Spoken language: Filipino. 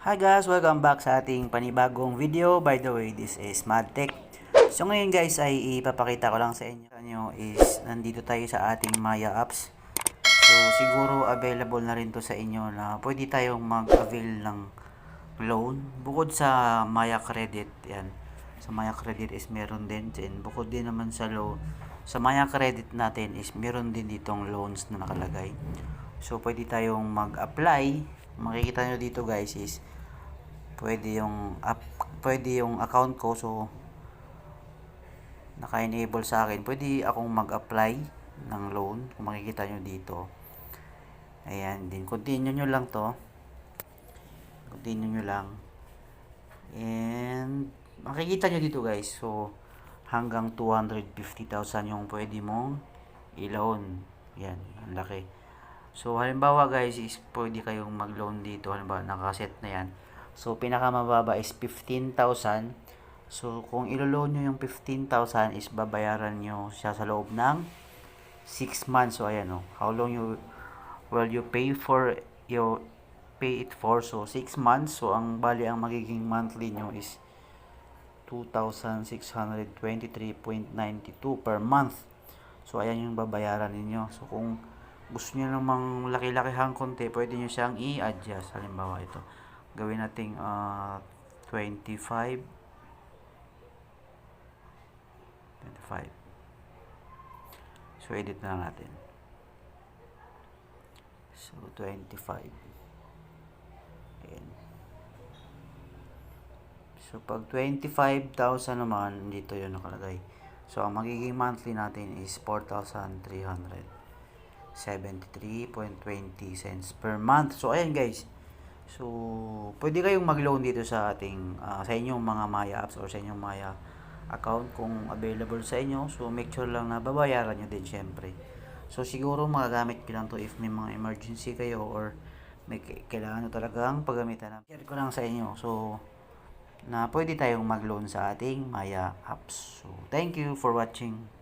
Hi guys, welcome back sa ating panibagong video. By the way, this is MadTech. So ngayon guys ay ipapakita ko lang sa inyo, sa inyo is nandito tayo sa ating Maya apps. So siguro available na rin to sa inyo na pwede tayong mag-avail ng loan. Bukod sa Maya Credit, yan. Sa Maya Credit is meron din. And bukod din naman sa loan, sa Maya Credit natin is meron din ditong loans na nakalagay. So pwede tayong mag-apply. Makikita nyo dito guys is pwede yung app, pwede yung account ko so naka-enable sa akin. Pwede akong mag-apply ng loan kung makikita nyo dito. Ayan, din continue nyo lang to. Continue nyo lang. And makikita nyo dito guys. So hanggang 250,000 yung pwede mong i-loan. Yan, ang laki. So halimbawa guys is pwede kayong mag-loan dito. Halimbawa nakaset na yan. So pinakamababa is 15,000. So kung ilo-loan nyo yung 15,000 is babayaran nyo siya sa loob ng 6 months. So ayan oh. How long you will you pay for you pay it for? So 6 months. So ang bali ang magiging monthly nyo is 2,623.92 per month. So, ayan yung babayaran ninyo. So, kung gusto niyo namang laki-lakihang konti, pwede niyo siyang i-adjust. Halimbawa, ito. Gawin nating uh, 25. 25. So, edit na natin. So, 25. Ayan. So, pag 25,000 naman, dito yun nakalagay. So, ang magiging monthly natin is 4,373.20 cents per month. So, ayan guys. So, pwede kayong mag-loan dito sa ating, ah, sa inyong mga Maya apps or sa inyong Maya account kung available sa inyo. So, make sure lang na babayaran nyo din syempre. So, siguro magagamit ko lang to if may mga emergency kayo or may kailangan nyo talagang paggamitan. Share ko lang sa inyo. So, na pwede tayong mag-loan sa ating Maya apps. So, thank you for watching.